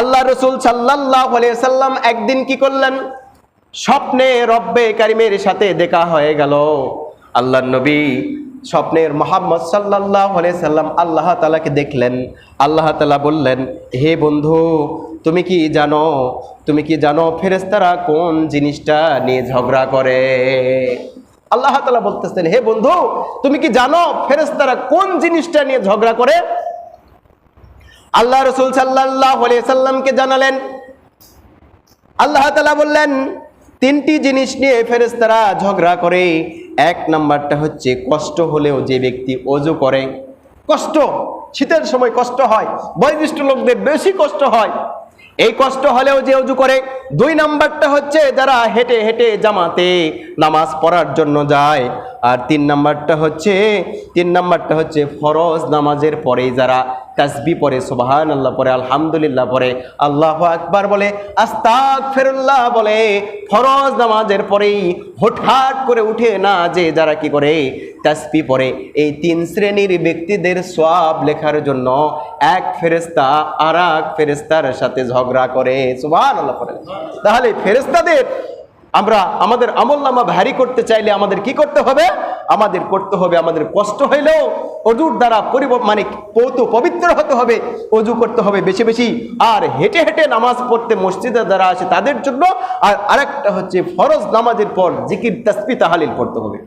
আল্লাহ রসুল সাল্লাহ সাল্লাম একদিন কি করলেন? স্বপ্নে রব্বে কারিমের সাথে দেখা হয়ে গেল। আল্লাহ নবী স্বপ্নের মোহাম্মদ সাল্লাহ সাল্লাম আল্লাহ তালাকে দেখলেন। আল্লাহ তালা বললেন, হে বন্ধু, তুমি কি জানো? তুমি কি জানো ফেরেস্তারা কোন জিনিসটা নিয়ে ঝগড়া করে? আল্লাহ তালা বলতেছেন, হে বন্ধু, তুমি কি জানো ফেরেস্তারা কোন জিনিসটা নিয়ে ঝগড়া করে? আল্লাহ রসুল সাল্লাহ সাল্লামকে জানালেন। আল্লাহ তালা বললেন, তিনটি জিনিস নিয়ে ফেরেস্তারা ঝগড়া করে। এক নাম্বারটা হচ্ছে কষ্ট হলেও যে ব্যক্তি অজু করে, কষ্ট, শীতের সময় কষ্ট হয়, বয়োজ্যেষ্ঠ লোকদের বেশি কষ্ট হয়, এই কষ্ট হলেও যে অজু করে। দুই নাম্বারটা হচ্ছে যারা হেঁটে হেঁটে জামাতে নামাজ পড়ার জন্য যায়। আর তিন নাম্বারটা হচ্ছে, তিন নাম্বারটা হচ্ছে ফরজ নামাজের পরে যারা তাসবি পরে সুবাহান আল্লাহ পরে আলহামদুলিল্লাহ পরে আল্লাহ আকবার বলে আস্তাক ফেরুল্লাহ বলে, ফরজ নামাজের পরেই হঠাৎ করে উঠে না যে যারা কি করে তাসবি পরে এই তিন শ্রেণির ব্যক্তিদের সব লেখার জন্য এক ফেরেস্তা আর এক ফেরেস্তার সাথে ঝগড়া করে সুবাহান আল্লাহ পরে তাহলে ফেরেস্তাদের আমরা, আমাদের আমল নামা ভারী করতে চাইলে আমাদের কি করতে হবে? আমাদের করতে হবে, আমাদের কষ্ট হইলেও অজুর দ্বারা পরিব মানে পৌত পবিত্র হতে হবে, অজু করতে হবে বেশি বেশি। আর হেঁটে হেঁটে নামাজ পড়তে মসজিদে দ্বারা আসে তাদের জন্য আর আরেকটা হচ্ছে ফরজ নামাজের পর জিকির তাসপি তাহালিল পড়তে হবে।